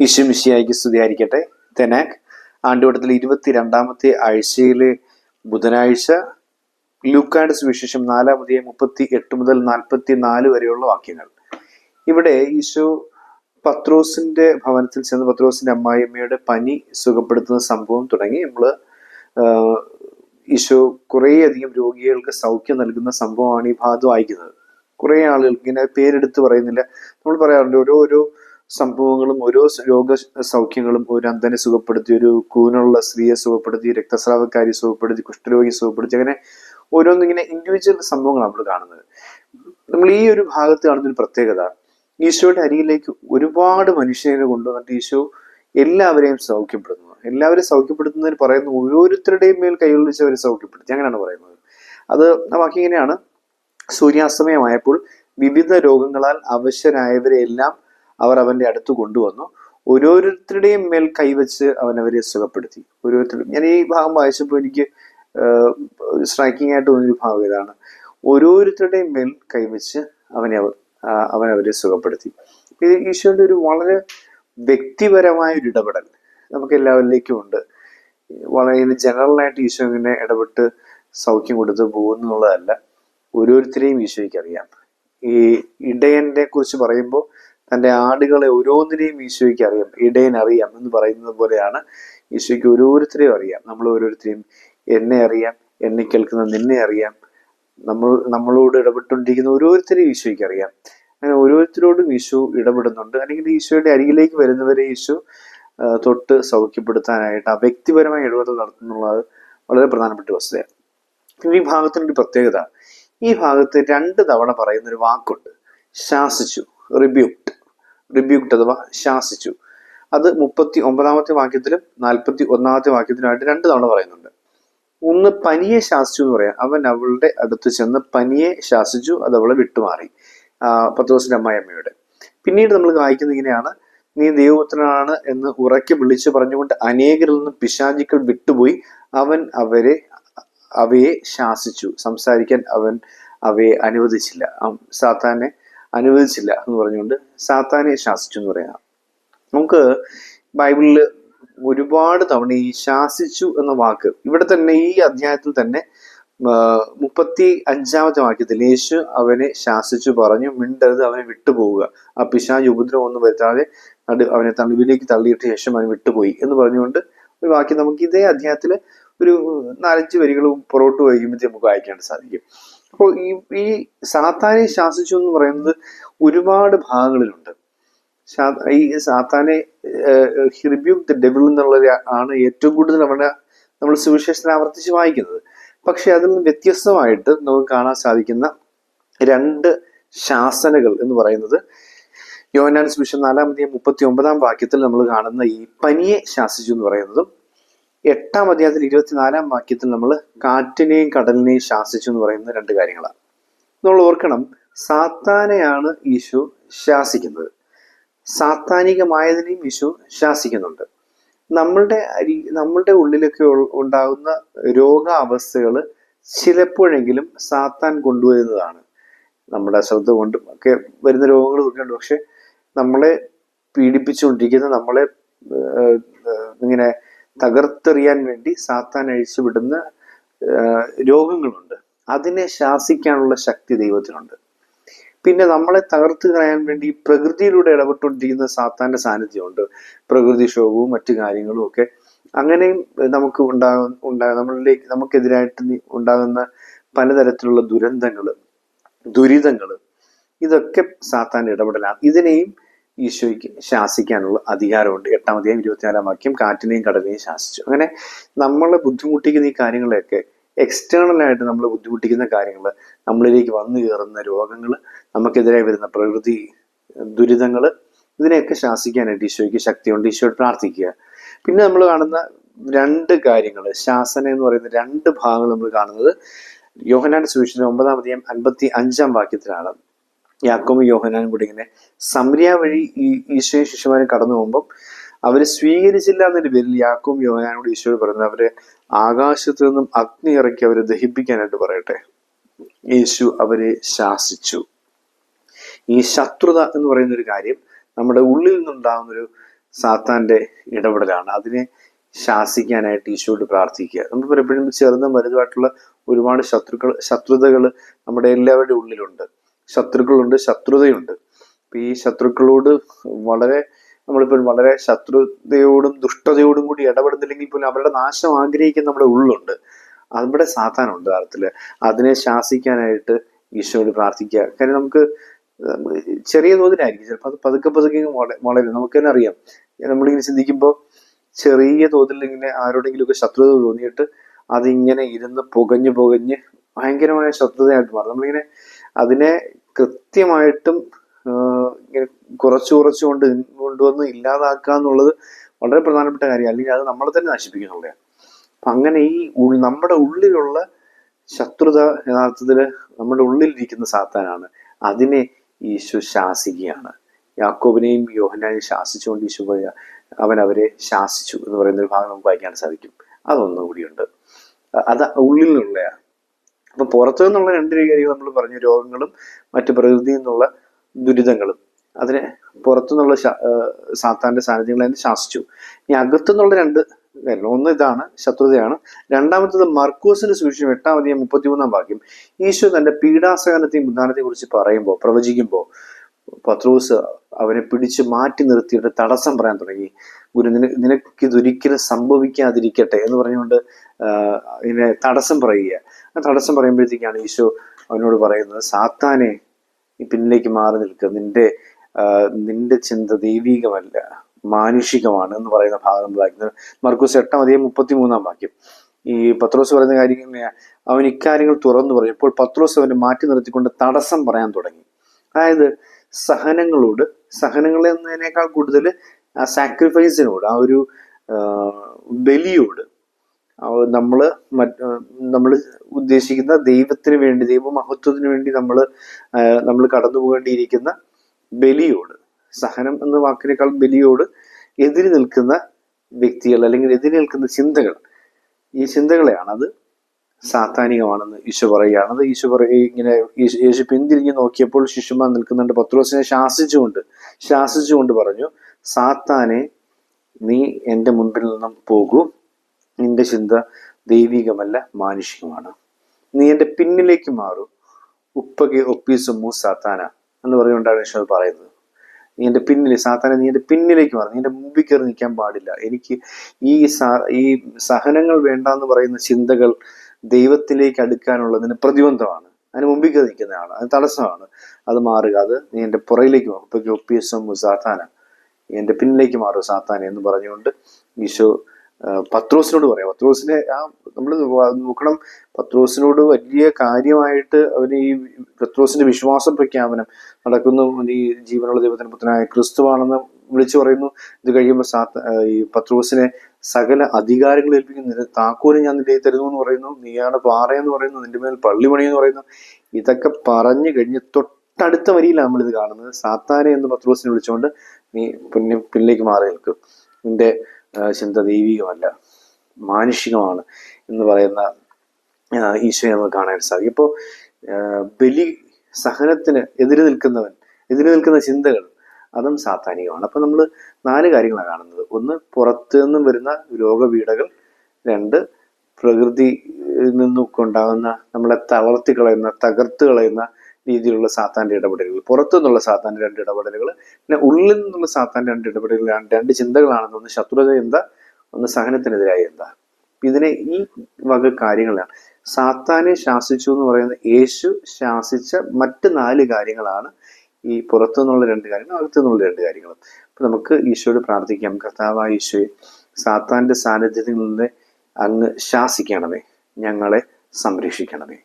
ഈശുമിശിയായിക്ക് സ്തുതിയായിരിക്കട്ടെ. തെനാക് ആണ്ടുവട്ടത്തിൽ ഇരുപത്തി രണ്ടാമത്തെ ആഴ്ചയിലെ ബുധനാഴ്ച ലൂക്കാഡ് സുവിശേഷം നാലാമതേ മുപ്പത്തി എട്ട് മുതൽ നാൽപ്പത്തി നാല് വരെയുള്ള വാക്യങ്ങൾ. ഇവിടെ ഈശോ പത്രോസിന്റെ ഭവനത്തിൽ ചെന്ന് പത്രോസിന്റെ അമ്മായിയമ്മയുടെ പനി സുഖപ്പെടുത്തുന്ന സംഭവം തുടങ്ങി. നമ്മൾ ഈശോ കുറേയധികം രോഗികൾക്ക് സൗഖ്യം നൽകുന്ന സംഭവമാണ് ഈ ഭാഗത്ത് വായിക്കുന്നത്. കുറേ ആളുകൾക്ക് ഇങ്ങനെ പേരെടുത്ത് പറയുന്നില്ല. നമ്മൾ പറയാറുണ്ട് ഓരോരോ സംഭവങ്ങളും ഓരോ രോഗ സൗഖ്യങ്ങളും ഒരു അന്ധനെ സുഖപ്പെടുത്തി ഒരു കൂനുള്ള സ്ത്രീയെ സുഖപ്പെടുത്തി രക്തസ്രാവക്കാരി സുഖപ്പെടുത്തി കുഷ്ഠരോഗി സുഖപ്പെടുത്തി അങ്ങനെ ഓരോന്നിങ്ങനെ ഇൻഡിവിജ്വൽ സംഭവങ്ങളാണ് നമ്മൾ കാണുന്നത്. നമ്മൾ ഈ ഒരു ഭാഗത്ത് കാണുന്ന ഒരു പ്രത്യേകത ഈശോയുടെ അരിയിലേക്ക് ഒരുപാട് മനുഷ്യരെ കൊണ്ടുവന്നിട്ട് ഈശോ എല്ലാവരെയും സൗഖ്യപ്പെടുന്നു എല്ലാവരെയും സൗഖ്യപ്പെടുത്തുന്നതിന് പറയുന്ന ഓരോരുത്തരുടെയും മേൽ കൈകൊള്ളിച്ച് അവരെ സൗഖ്യപ്പെടുത്തി. അങ്ങനെയാണ് പറയുന്നത്. അത് ബാക്കി ഇങ്ങനെയാണ്. സൂര്യാസ്തമയമായപ്പോൾ വിവിധ രോഗങ്ങളാൽ അവശരായവരെ എല്ലാം അവർ അവന്റെ അടുത്ത് കൊണ്ടുവന്നു. ഓരോരുത്തരുടെയും മേൽ കൈവച്ച് അവൻ അവരെ സുഖപ്പെടുത്തി. ഓരോരുത്തരും ഞാൻ ഈ ഭാഗം വായിച്ചപ്പോൾ എനിക്ക് സ്ട്രൈക്കിംഗ് ആയിട്ട് തോന്നിയൊരു ഭാഗം ഇതാണ്. ഓരോരുത്തരുടെയും മേൽ കൈവച്ച് അവനെ അവർ അവൻ അവരെ സുഖപ്പെടുത്തി. ഇത് ഈശോയുടെ ഒരു വളരെ വ്യക്തിപരമായ ഒരു ഇടപെടൽ നമുക്ക് എല്ലാവരിലേക്കും ഉണ്ട്. വളരെ ജനറലായിട്ട് ഈശോ ഇങ്ങനെ ഇടപെട്ട് സൗഖ്യം കൊടുത്ത് പോകുന്നുള്ളതല്ല ഓരോരുത്തരെയും ഈശോയ്ക്ക് അറിയാം. ഈ ഇടയനെ കുറിച്ച് പറയുമ്പോൾ തന്റെ ആടുകളെ ഓരോന്നിനെയും ഈശോയ്ക്ക് അറിയാം. ഇടയൻ അറിയാം എന്ന് പറയുന്നത് പോലെയാണ് ഈശോയ്ക്ക് ഓരോരുത്തരെയും അറിയാം. നമ്മൾ ഓരോരുത്തരെയും എന്നെ അറിയാം എന്നെ കേൾക്കുന്ന നിന്നെ അറിയാം. നമ്മൾ നമ്മളോട് ഇടപെട്ടുകൊണ്ടിരിക്കുന്ന ഓരോരുത്തരെയും ഈശോയ്ക്ക് അറിയാം. അങ്ങനെ ഓരോരുത്തരോടും ഈശോ ഇടപെടുന്നുണ്ട്. അല്ലെങ്കിൽ ഈശോയുടെ അരികിലേക്ക് വരുന്നവരെ ഈശോ തൊട്ട് സൗഖ്യപ്പെടുത്താനായിട്ട് ആ വ്യക്തിപരമായ ഇടപെടൽ നടത്തുന്നുള്ളത് വളരെ പ്രധാനപ്പെട്ട വസ്തുതയാണ്. ഈ ഭാഗത്തിന്റെ പ്രത്യേകത. ഈ ഭാഗത്ത് രണ്ട് തവണ പറയുന്ന ഒരു വാക്കുണ്ട്. ശാസിച്ചു. റിബ്യൂക്ട് റിബ്യൂക്ട് അഥവാ ശാസിച്ചു. അത് മുപ്പത്തി ഒമ്പതാമത്തെ വാക്യത്തിലും നാൽപ്പത്തി ഒന്നാമത്തെ വാക്യത്തിലുമായിട്ട് രണ്ട് തവണ പറയുന്നുണ്ട്. ഒന്ന് പനിയെ ശാസിച്ചു എന്ന് പറയാം. അവൻ അവളുടെ അടുത്ത് ചെന്ന് പനിയെ ശാസിച്ചു അത് അവളെ വിട്ടുമാറി. പത്ത് ദിവസത്തിന്റെ അമ്മായിയമ്മയുടെ പിന്നീട് നമ്മൾ വായിക്കുന്ന ഇങ്ങനെയാണ്. നീ ദൈവപുത്രനാണ് എന്ന് ഉറക്കെ വിളിച്ചു പറഞ്ഞുകൊണ്ട് അനേകരിൽ നിന്ന് പിശാചിക്കൾ വിട്ടുപോയി. അവൻ അവരെ അവയെ ശാസിച്ചു. സംസാരിക്കാൻ അവൻ അവയെ അനുവദിച്ചില്ല. സാത്താനെ അനുവദിച്ചില്ല എന്ന് പറഞ്ഞുകൊണ്ട് സാത്താനെ ശാസിച്ചു എന്ന് പറയാം. നമുക്ക് ബൈബിളിൽ ഒരുപാട് തവണ ഈ ശാസിച്ചു എന്ന വാക്ക് ഇവിടെ തന്നെ ഈ അധ്യായത്തിൽ തന്നെ മുപ്പത്തി അഞ്ചാമത്തെ വാക്യത്തിൽ യേശു അവനെ ശാസിച്ചു പറഞ്ഞു മിണ്ടരുത് അവനെ വിട്ടുപോവുക. ആ പിശാജ് ഉപദ്രവം ഒന്നും വരുത്താതെ നടു അവനെ തള്ളിവിലേക്ക് തള്ളിയിട്ട് ശേഷം അവൻ വിട്ടുപോയി എന്ന് പറഞ്ഞുകൊണ്ട് ഒരു വാക്യം നമുക്ക് ഇതേ അധ്യായത്തിൽ ഒരു നാലഞ്ച് വരികളും പുറോട്ട് വഹിക്കുമ്പോഴത്തേ നമുക്ക് വായിക്കാൻ സാധിക്കും. അപ്പോൾ ഈ ഈ സാത്താനെ ശാസിച്ചു എന്ന് പറയുന്നത് ഒരുപാട് ഭാഗങ്ങളിലുണ്ട്. ഈ സാത്താനെ ഹിർബ്യൂ ദ ഡെബിൾ എന്നുള്ള ആണ് ഏറ്റവും കൂടുതൽ നമ്മുടെ നമ്മൾ സുവിശേഷത്തിൽ ആവർത്തിച്ച് വായിക്കുന്നത്. പക്ഷെ അതിൽ നിന്ന് വ്യത്യസ്തമായിട്ട് നമുക്ക് കാണാൻ സാധിക്കുന്ന രണ്ട് ശാസനകൾ എന്ന് പറയുന്നത് യോനാൻ സുവിശേഷം നാലാമത്തെ മുപ്പത്തി ഒമ്പതാം വാക്യത്തിൽ നമ്മൾ കാണുന്ന ഈ പനിയെ ശാസിച്ചു എന്ന് പറയുന്നതും എട്ടാം അധ്യായത്തിൽ ഇരുപത്തിനാലാം വാക്യത്തിൽ നമ്മൾ കാറ്റിനെയും കടലിനെയും ശാസിച്ചു എന്ന് പറയുന്ന രണ്ട് കാര്യങ്ങളാണ്. നമ്മൾ ഓർക്കണം സാത്താനെയാണ് ഈശു ശാസിക്കുന്നത്. സാത്താനികമായതിനെയും ഈശു ശാസിക്കുന്നുണ്ട്. നമ്മളുടെ നമ്മളുടെ ഉള്ളിലൊക്കെ ഉണ്ടാകുന്ന രോഗാവസ്ഥകൾ ചിലപ്പോഴെങ്കിലും സാത്താൻ കൊണ്ടുവരുന്നതാണ്. നമ്മുടെ അശ്രദ്ധ കൊണ്ടും ഒക്കെ വരുന്ന രോഗങ്ങൾ ഉണ്ട് പക്ഷെ നമ്മളെ പീഡിപ്പിച്ചുകൊണ്ടിരിക്കുന്ന നമ്മളെ ഇങ്ങനെ തകർത്തെറിയാൻ വേണ്ടി സാത്താൻ അഴിച്ചുവിടുന്ന രോഗങ്ങളുണ്ട്. അതിനെ ശാസിക്കാനുള്ള ശക്തി ദൈവത്തിനുണ്ട്. പിന്നെ നമ്മളെ തകർത്ത് കളയാൻ വേണ്ടി പ്രകൃതിയിലൂടെ ഇടപെട്ടുകൊണ്ടിരിക്കുന്ന സാത്താന്റെ സാന്നിധ്യമുണ്ട്. പ്രകൃതിക്ഷോഭവും മറ്റു കാര്യങ്ങളും ഒക്കെ. അങ്ങനെയും നമുക്ക് ഉണ്ടാകും ഉണ്ടാകും നമ്മളിലേക്ക് നമുക്കെതിരായിട്ട് ഉണ്ടാകുന്ന പലതരത്തിലുള്ള ദുരന്തങ്ങൾ ദുരിതങ്ങൾ ഇതൊക്കെ സാത്താൻ ഇടപെടലാണ് ഇതിനെയും ഈശോയ്ക്ക് ശാസിക്കാനുള്ള അധികാരമുണ്ട്. എട്ടാം അധ്യായം ഇരുപത്തിനാലാം വാക്യം കാറ്റിനെയും കടലിനെയും ശാസിച്ചു. അങ്ങനെ നമ്മളെ ബുദ്ധിമുട്ടിക്കുന്ന ഈ കാര്യങ്ങളെയൊക്കെ എക്സ്റ്റേണലായിട്ട് നമ്മൾ ബുദ്ധിമുട്ടിക്കുന്ന കാര്യങ്ങൾ നമ്മളിലേക്ക് വന്നു കയറുന്ന രോഗങ്ങൾ നമുക്കെതിരെ വരുന്ന പ്രകൃതി ദുരിതങ്ങൾ ഇതിനെയൊക്കെ ശാസിക്കാനായിട്ട് ഈശോയ്ക്ക് ശക്തിയുണ്ട്. ഈശോയോട് പ്രാർത്ഥിക്കുക. പിന്നെ നമ്മൾ കാണുന്ന രണ്ട് കാര്യങ്ങൾ ശാസന എന്ന് പറയുന്ന രണ്ട് ഭാഗങ്ങൾ നമ്മൾ കാണുന്നത്. യോഹനാൻ സുവിശേഷം ഒമ്പതാം അധികം അൻപത്തി അഞ്ചാം വാക്യത്തിലാണ്. യാക്കോബ് യോഹനാനും കൂടി ഇങ്ങനെ സംരിയ വഴി ഈ ഈശോയും ശിശുമാരും കടന്നു പോകുമ്പം അവരെ സ്വീകരിച്ചില്ല എന്നൊരു പേരിൽ യാക്കോബ് യോഹനാനോട് ഈശോ പറയുന്നത് അവരെ ആകാശത്തു നിന്നും അഗ്നി ഇറക്കി അവരെ ദഹിപ്പിക്കാനായിട്ട് പറയട്ടെ. യേശു അവരെ ശാസിച്ചു. ഈ ശത്രുത എന്ന് പറയുന്ന ഒരു കാര്യം നമ്മുടെ ഉള്ളിൽ നിന്നുണ്ടാകുന്ന ഒരു സാത്താന്റെ ഇടപെടലാണ്. അതിനെ ശാസിക്കാനായിട്ട് ഈശോയോട് പ്രാർത്ഥിക്കുക. നമുക്ക് എപ്പോഴും ചെറുതും വലുതുമായിട്ടുള്ള ഒരുപാട് ശത്രുക്കൾ ശത്രുതകൾ നമ്മുടെ എല്ലാവരുടെ ഉള്ളിലുണ്ട്. ശത്രുക്കളുണ്ട് ശത്രുതയുണ്ട്. അപ്പൊ ഈ ശത്രുക്കളോട് വളരെ നമ്മളിപ്പോൾ വളരെ ശത്രുതയോടും ദുഷ്ടതയോടും കൂടി ഇടപെടുന്നില്ലെങ്കിൽ പോലും അവരുടെ നാശം ആഗ്രഹിക്കുന്ന നമ്മുടെ ഉള്ളുണ്ട്. അവിടെ സാത്താനുണ്ട് അർത്ഥത്തിൽ അതിനെ ശാസിക്കാനായിട്ട് ഈശോയോട് പ്രാർത്ഥിക്കുക. കാര്യം നമുക്ക് ചെറിയ തോതിലായിരിക്കും. ചിലപ്പോൾ അത് പതുക്കെ പതുക്കെ വളരും. നമുക്ക് തന്നെ അറിയാം. നമ്മളിങ്ങനെ ചിന്തിക്കുമ്പോൾ ചെറിയ തോതിൽ ഇങ്ങനെ ആരോടെങ്കിലുമൊക്കെ ശത്രുത തോന്നിയിട്ട് അതിങ്ങനെ ഇരുന്ന് പുകഞ്ഞ് പുകഞ്ഞ് ഭയങ്കരമായ ശത്രുതയായിട്ട് മാറും. നമ്മളിങ്ങനെ അതിനെ കൃത്യമായിട്ടും ഇങ്ങനെ കുറച്ച് കുറച്ച് കൊണ്ട് കൊണ്ടുവന്ന് ഇല്ലാതാക്കുക എന്നുള്ളത് വളരെ പ്രധാനപ്പെട്ട കാര്യം. അല്ലെങ്കിൽ അത് നമ്മളെ തന്നെ നശിപ്പിക്കുന്നുള്ളതാണ് അപ്പൊ അങ്ങനെ ഈ നമ്മുടെ ഉള്ളിലുള്ള ശത്രുത യഥാർത്ഥത്തിൽ നമ്മുടെ ഉള്ളിലിരിക്കുന്ന സാത്താനാണ്. അതിനെ ഈശോ ശാസിക്കുകയാണ്. യാക്കോബിനെയും യോഹനാനെയും ശാസിച്ചുകൊണ്ട് ഈശോ പറയുക അവൻ അവരെ ശാസിച്ചു എന്ന് പറയുന്ന ഒരു ഭാഗം നമുക്ക് വായിക്കാൻ സാധിക്കും. അതൊന്നുകൂടിയുണ്ട്. അത് ഉള്ളിലുള്ളതാണ് അപ്പൊ പുറത്തു നിന്നുള്ള രണ്ട് കാര്യങ്ങൾ നമ്മൾ പറഞ്ഞു രോഗങ്ങളും മറ്റ് പ്രകൃതിയിൽ നിന്നുള്ള ദുരിതങ്ങളും. അതിനെ പുറത്തുനിന്നുള്ള സാത്താന്റെ സാന്നിധ്യങ്ങളെ അതിനെ ശാസിച്ചു. ഇനി അകത്തുനിന്നുള്ള രണ്ട് കാര്യങ്ങൾ ഒന്ന് ഇതാണ് ശത്രുതയാണ്. രണ്ടാമത്തത് മർക്കൂസിന്റെ സുവിശേഷം എട്ടാമതി അധികം മുപ്പത്തിമൂന്നാം വാക്യം. ഈശോ തന്റെ പീഡാസഹനത്തെയും ഉദ്ധാനത്തെയും കുറിച്ച് പറയുമ്പോൾ പ്രവചിക്കുമ്പോൾ പത്രോസ് അവനെ പിടിച്ച് മാറ്റി നിർത്തിയിട്ട് തടസ്സം പറയാൻ തുടങ്ങി. ഗുരു നിന നിനക്ക് ഇതൊരിക്കലും സംഭവിക്കാതിരിക്കട്ടെ എന്ന് പറഞ്ഞുകൊണ്ട് ഇതിനെ തടസ്സം പറയുക. ആ തടസ്സം പറയുമ്പോഴത്തേക്കാണ് ഈശോ അവനോട് പറയുന്നത് സാത്താനെ പിന്നിലേക്ക് മാറി നിൽക്കുക നിന്റെ നിന്റെ ചിന്ത ദൈവീകമല്ല മാനുഷികമാണ് എന്ന് പറയുന്ന ഭാഗം വായിക്കുന്നത്. മർക്കൂസ് എട്ടാം അധികം മുപ്പത്തി മൂന്നാം വാക്യം. ഈ പത്രോസ് പറയുന്ന കാര്യം. അവൻ ഇക്കാര്യങ്ങൾ തുറന്നു പറഞ്ഞു ഇപ്പോൾ പത്രോസ് അവനെ മാറ്റി നിർത്തിക്കൊണ്ട് തടസ്സം പറയാൻ തുടങ്ങി. അതായത് സഹനങ്ങളോട് സഹനങ്ങൾ എന്നതിനേക്കാൾ കൂടുതൽ ആ സാക്രിഫൈസിനോട് ആ ഒരു ബലിയോട് നമ്മൾ മറ്റ് നമ്മൾ ഉദ്ദേശിക്കുന്ന ദൈവത്തിന് വേണ്ടി ദൈവമഹത്വത്തിന് വേണ്ടി നമ്മൾ നമ്മൾ കടന്നു പോകേണ്ടിയിരിക്കുന്ന ബലിയോട് സഹനം എന്ന വാക്കിനേക്കാൾ ബലിയോട് എതിരി നിൽക്കുന്ന വ്യക്തികൾ അല്ലെങ്കിൽ എതിരി നിൽക്കുന്ന ചിന്തകൾ ഈ ചിന്തകളെയാണ് അത് സാത്താനികമാണെന്ന് ഈശോ പറയുകയാണ്. അത് ഈശോ പറയുക ഇങ്ങനെ യേശു- പിന്തിരിഞ്ഞ് നോക്കിയപ്പോൾ ശിശുമാൻ നിൽക്കുന്നുണ്ട്. പത്രോസിനെ ശാസിച്ചുകൊണ്ട് ശാസിച്ചുകൊണ്ട് പറഞ്ഞു സാത്താനെ നീ എന്റെ മുൻപിൽ നിന്നും പോകൂ. നിന്റെ ചിന്ത ദൈവികമല്ല മാനുഷികമാണ്. നീ എന്റെ പിന്നിലേക്ക് മാറൂ. ഉപ്പകെ ഒപ്പീസുമു സാത്താന. എന്ന് പറഞ്ഞുകൊണ്ടാണ് ഈശോ പറയുന്നത്. നീ എന്റെ പിന്നിൽ സാത്താനെ നീ എന്റെ പിന്നിലേക്ക് മാറും. നീ എന്റെ മുമ്പിൽ കയറി നിൽക്കാൻ പാടില്ല. എനിക്ക് ഈ ഈ സഹനങ്ങൾ വേണ്ട എന്ന് പറയുന്ന ചിന്തകൾ ദൈവത്തിലേക്ക് അടുക്കാനുള്ളതിന് പ്രതിബന്ധമാണ്. അതിന് മുമ്പിൽ നിൽക്കുന്നതാണ് അത് തടസ്സമാണ്. അത് മാറുക. അത് നീ എന്റെ പുറയിലേക്ക് മാറും. ഇപ്പൊ ഒപ്പീസും സാത്താന നീ എന്റെ പിന്നിലേക്ക് മാറും സാത്താന എന്ന് പറഞ്ഞുകൊണ്ട് ഈശോ പത്രോസിനോട് പറയാം. പത്രോസിനെ ആ നമ്മൾ നോക്കണം. പത്രോസിനോട് വലിയ കാര്യമായിട്ട് അവന് ഈ പത്രോസിന്റെ വിശ്വാസ പ്രഖ്യാപനം നടക്കുന്നു. ഈ ജീവനുള്ള ദൈവത്തിന് പുത്രനായ ക്രിസ്തുവാണെന്ന് വിളിച്ചു പറയുന്നു. ഇത് കഴിയുമ്പോൾ സാത്ത ഈ പത്രോസിനെ സകല അധികാരങ്ങൾ ഏൽപ്പിക്കുന്നു. നിന്റെ ഞാൻ നിന്റെ തരുന്നു എന്ന് പറയുന്നു. നീയാണ് പാറയെന്ന് പറയുന്നു. നിന്റെ മേൽ പള്ളി പണിയെന്ന് പറയുന്നു. ഇതൊക്കെ പറഞ്ഞു കഴിഞ്ഞ് തൊട്ടടുത്ത വരിയിലാണ് നമ്മൾ ഇത് കാണുന്നത്. സാത്താനെ എന്ന് പത്രോസിനെ വിളിച്ചുകൊണ്ട് നീ പിന്നെ പിന്നിലേക്ക് മാറി നിൽക്കും. നിന്റെ ചിന്ത ദൈവികമല്ല മാനുഷികമാണ് എന്ന് പറയുന്ന ഈശോയെ നമുക്ക് കാണാൻ സാധിക്കും. ഇപ്പോൾ ബലി സഹനത്തിന് എതിര് നിൽക്കുന്നവൻ എതിര് നിൽക്കുന്ന ചിന്തകൾ അതും സാത്താനികമാണ്. അപ്പൊ നമ്മൾ നാല് കാര്യങ്ങളാണ് കാണുന്നത്. ഒന്ന് പുറത്തു നിന്നും വരുന്ന രോഗപീഠകൾ. രണ്ട് പ്രകൃതി നിന്നൊക്കെ ഉണ്ടാകുന്ന നമ്മളെ തളർത്തി കളയുന്ന തകർത്ത് കളയുന്ന രീതിയിലുള്ള സാത്താന്റെ ഇടപെടലുകൾ. പുറത്തു നിന്നുള്ള സാത്താന്റെ രണ്ട് ഇടപെടലുകൾ പിന്നെ ഉള്ളിൽ നിന്നുള്ള സാത്താന്റെ രണ്ട് ഇടപെടലുകളാണ് രണ്ട് ചിന്തകളാണെന്ന് ഒന്ന് ശത്രുത എന്താ? ഒന്ന് സഹനത്തിനെതിരായ എന്താ? ഇതിനെ ഈ വക കാര്യങ്ങളാണ്. സാത്താനെ ശാസിച്ചു എന്ന് പറയുന്ന യേശു ശാസിച്ച മറ്റ് നാല് കാര്യങ്ങളാണ്. ഈ പുറത്തു നിന്നുള്ള രണ്ട് കാര്യങ്ങളും അകത്തു നിന്നുള്ള രണ്ട് കാര്യങ്ങളും. അപ്പൊ നമുക്ക് ഈശോയോട് പ്രാർത്ഥിക്കാം. കർത്താവായ ഈശോയെ സാത്താന്റെ സാന്നിധ്യത്തിൽ നിന്ന് അങ്ങ് ശാസിക്കണമേ. ഞങ്ങളെ സംരക്ഷിക്കണമേ.